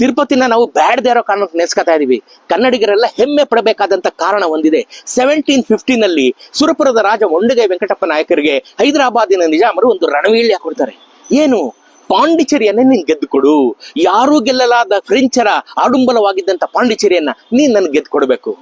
ತಿರುಪತಿನ ನಾವು ಬ್ಯಾಡದೇ ಇರೋ ಕಾರಣಕ್ಕೆ ನೆನೆಸ್ಕೊತಾ ಇದೀವಿ. ಕನ್ನಡಿಗರೆಲ್ಲ ಹೆಮ್ಮೆ ಪಡಬೇಕಾದಂತ ಕಾರಣ ಒಂದಿದೆ. ಸೆವೆಂಟೀನ್ ಫಿಫ್ಟೀನಲ್ಲಿ ಸುರಪುರದ ರಾಜ ಒಂಡಗೈ ವೆಂಕಟಪ್ಪ ನಾಯಕರಿಗೆ ಹೈದರಾಬಾದಿನ ನಿಜಾಮರು ಒಂದು ರಣವೀಳ್ಯ ಕೊಡ್ತಾರೆ. ಏನು? ಪಾಂಡಿಚೇರಿಯನ್ನ ನೀನ್ ಗೆದ್ದುಕೊಡು. ಯಾರೂ ಗೆಲ್ಲಲಾದ ಫ್ರೆಂಚರ ಆಡುಂಬಲವಾಗಿದ್ದಂತ ಪಾಂಡಿಚೇರಿಯನ್ನ ನೀನ್ ನನ್ಗೆ ಗೆದ್ದುಕೊಡ್ಬೇಕು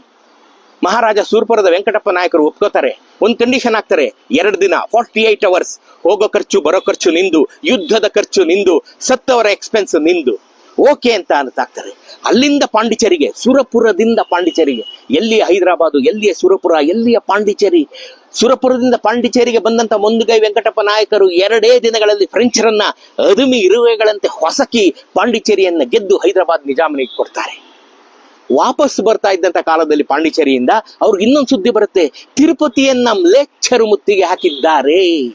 ಮಹಾರಾಜ ಸೂರ್ಪುರದ ವೆಂಕಟಪ್ಪ ನಾಯಕರು ಒಪ್ಕೋತಾರೆ. ಒಂದ್ ಕಂಡೀಷನ್ ಆಗ್ತಾರೆ ಎರಡು ದಿನ ಫಾರ್ಟಿ ಏಟ್ ಅವರ್ಸ್ ಹೋಗೋ ಖರ್ಚು, ಬರೋ ಖರ್ಚು ನಿಂದು. ಯುದ್ಧದ ಖರ್ಚು ನಿಂದು. ಸತ್ತವರ ಎಕ್ಸ್ಪೆನ್ಸ್ ನಿಂದು. ಓಕೆ ಅಂತ ಅಂತಾಕ್ತಾರೆ ಅಲ್ಲಿಂದ ಪಾಂಡಿಚೇರಿಗೆ, ಸುರಪುರದಿಂದ ಪಾಂಡಿಚೇರಿಗೆ ಎಲ್ಲಿಯ ಹೈದರಾಬಾದು, ಎಲ್ಲಿಯ ಸುರಪುರ, ಎಲ್ಲಿಯ ಪಾಂಡಿಚೇರಿ? ಸುರಪುರದಿಂದ ಪಾಂಡಿಚೇರಿಗೆ ಬಂದಂತ ಮುಂದುಗೈ ವೆಂಕಟಪ್ಪ ನಾಯಕರು ಎರಡೇ ದಿನಗಳಲ್ಲಿ ಫ್ರೆಂಚರನ್ನ ಅದುಮಿ ಇರುವೆಗಳಂತೆ ಹೊಸಕಿ ಪಾಂಡಿಚೇರಿಯನ್ನ ಗೆದ್ದು ಹೈದರಾಬಾದ್ ನಿಜಾಮನಿಗೆ ಕೊಡ್ತಾರೆ. ವಾಪಸ್ ಬರ್ತಾ ಇದ್ದಂತ ಕಾಲದಲ್ಲಿ ಪಾಂಡಿಚೇರಿಯಿಂದ ಅವ್ರಿಗೆ ಇನ್ನೊಂದು ಸುದ್ದಿ ಬರುತ್ತೆ. ತಿರುಪತಿಯನ್ನ ಲೆಚ್ಚರು ಮುತ್ತಿಗೆ ಹಾಕಿದ್ದಾರೆ.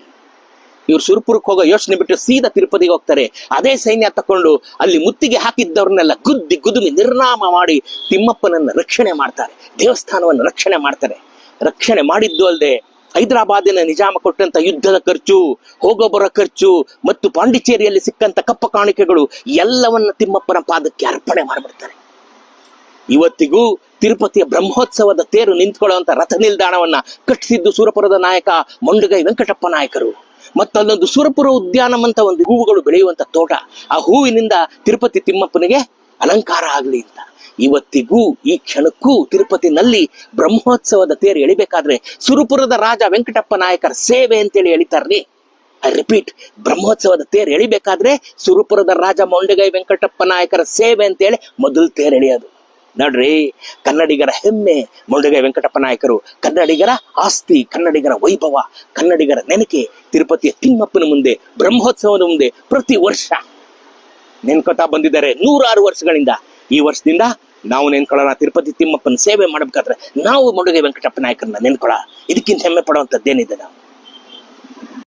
ಇವ್ರು ಸುರ್ಪುರಕ್ಕೆ ಹೋಗೋ ಯೋಚನೆ ಬಿಟ್ಟು ಸೀದಾ ತಿರುಪತಿಗೆ ಹೋಗ್ತಾರೆ. ಅದೇ ಸೈನ್ಯ ತಕೊಂಡು ಅಲ್ಲಿ ಮುತ್ತಿಗೆ ಹಾಕಿದ್ದವ್ರನ್ನೆಲ್ಲ ಗುದ್ದಿ ಗುದುಮಿ ನಿರ್ನಾಮ ಮಾಡಿ ತಿಮ್ಮಪ್ಪನನ್ನ ರಕ್ಷಣೆ ಮಾಡ್ತಾರೆ. ದೇವಸ್ಥಾನವನ್ನು ರಕ್ಷಣೆ ಮಾಡ್ತಾರೆ. ರಕ್ಷಣೆ ಮಾಡಿದ್ದು ಅಲ್ಲದೆ ಹೈದರಾಬಾದಿನ ನಿಜಾಮ ಕೊಟ್ಟಂತ ಯುದ್ಧದ ಖರ್ಚು ಹೋಗೋ ಬರೋ ಖರ್ಚು ಮತ್ತು ಪಾಂಡಿಚೇರಿಯಲ್ಲಿ ಸಿಕ್ಕಂತ ಕಪ್ಪ ಕಾಣಿಕೆಗಳು ಎಲ್ಲವನ್ನ ತಿಮ್ಮಪ್ಪನ ಪಾದಕ್ಕೆ ಅರ್ಪಣೆ ಮಾಡಿಬಿಡ್ತಾರೆ. ಇವತ್ತಿಗೂ ತಿರುಪತಿಯ ಬ್ರಹ್ಮೋತ್ಸವದ ತೇರು ನಿಂತ್ಕೊಳ್ಳುವಂತ ರಥ ನಿಲ್ದಾಣವನ್ನ ಕಟ್ಟಿಸಿದ್ದು ಸೂರಪುರದ ನಾಯಕ ಮಂಡುಗೈ ವೆಂಕಟಪ್ಪ ನಾಯಕರು. ಮತ್ತಲ್ಲೊಂದು ಸುರಪುರ ಉದ್ಯಾನವಂತ ಒಂದು ಹೂವುಗಳು ಬೆಳೆಯುವಂತ ತೋಟ. ಆ ಹೂವಿನಿಂದ ತಿರುಪತಿ ತಿಮ್ಮಪ್ಪನಿಗೆ ಅಲಂಕಾರ ಆಗಲಿ ಅಂತ. ಇವತ್ತಿಗೂ, ಈ ಕ್ಷಣಕ್ಕೂ ತಿರುಪತಿನಲ್ಲಿ ಬ್ರಹ್ಮೋತ್ಸವದ ತೇರು ಎಳಿಬೇಕಾದ್ರೆ ಸುರಪುರದ ರಾಜ ವೆಂಕಟಪ್ಪ ನಾಯಕರ ಸೇವೆ ಅಂತೇಳಿ ಎಳಿತಾರ್ರಿ ಐ ರಿಪೀಟ್ ಬ್ರಹ್ಮೋತ್ಸವದ ತೇರು ಎಳಿಬೇಕಾದ್ರೆ ಸುರಪುರದ ರಾಜ ಮೌಂಡಗೈ ವೆಂಕಟಪ್ಪ ನಾಯಕರ ಸೇವೆ ಅಂತೇಳಿ ಮೊದಲು ತೇರು ಎಳೆಯೋದು. ನೋಡ್ರಿ, ಕನ್ನಡಿಗರ ಹೆಮ್ಮೆ ಮುಳುಗೈ ವೆಂಕಟಪ್ಪ ನಾಯಕರು. ಕನ್ನಡಿಗರ ಆಸ್ತಿ, ಕನ್ನಡಿಗರ ವೈಭವ, ಕನ್ನಡಿಗರ ನೆನಕೆ, ತಿರುಪತಿಯ ತಿಮ್ಮಪ್ಪನ ಮುಂದೆ, ಬ್ರಹ್ಮೋತ್ಸವದ ಮುಂದೆ, ಪ್ರತಿ ವರ್ಷ ನೆನ್ಕೊತಾ ಬಂದಿದ್ದಾರೆ ನೂರಾರು ವರ್ಷಗಳಿಂದ. ಈ ವರ್ಷದಿಂದ ನಾವು ನೆನ್ಕೊಳ್ಳೋಣ, ತಿರುಪತಿ ತಿಮ್ಮಪ್ಪನ ಸೇವೆ ಮಾಡಬೇಕಾದ್ರೆ ನಾವು ಮುಳುಗೈ ವೆಂಕಟಪ್ಪ ನಾಯಕರನ್ನ ನೆನ್ಕೊಳ್ಳ ಇದಕ್ಕಿಂತ ಹೆಮ್ಮೆ ಪಡುವಂಥದ್ದೇನಿದೆ ನಾವು?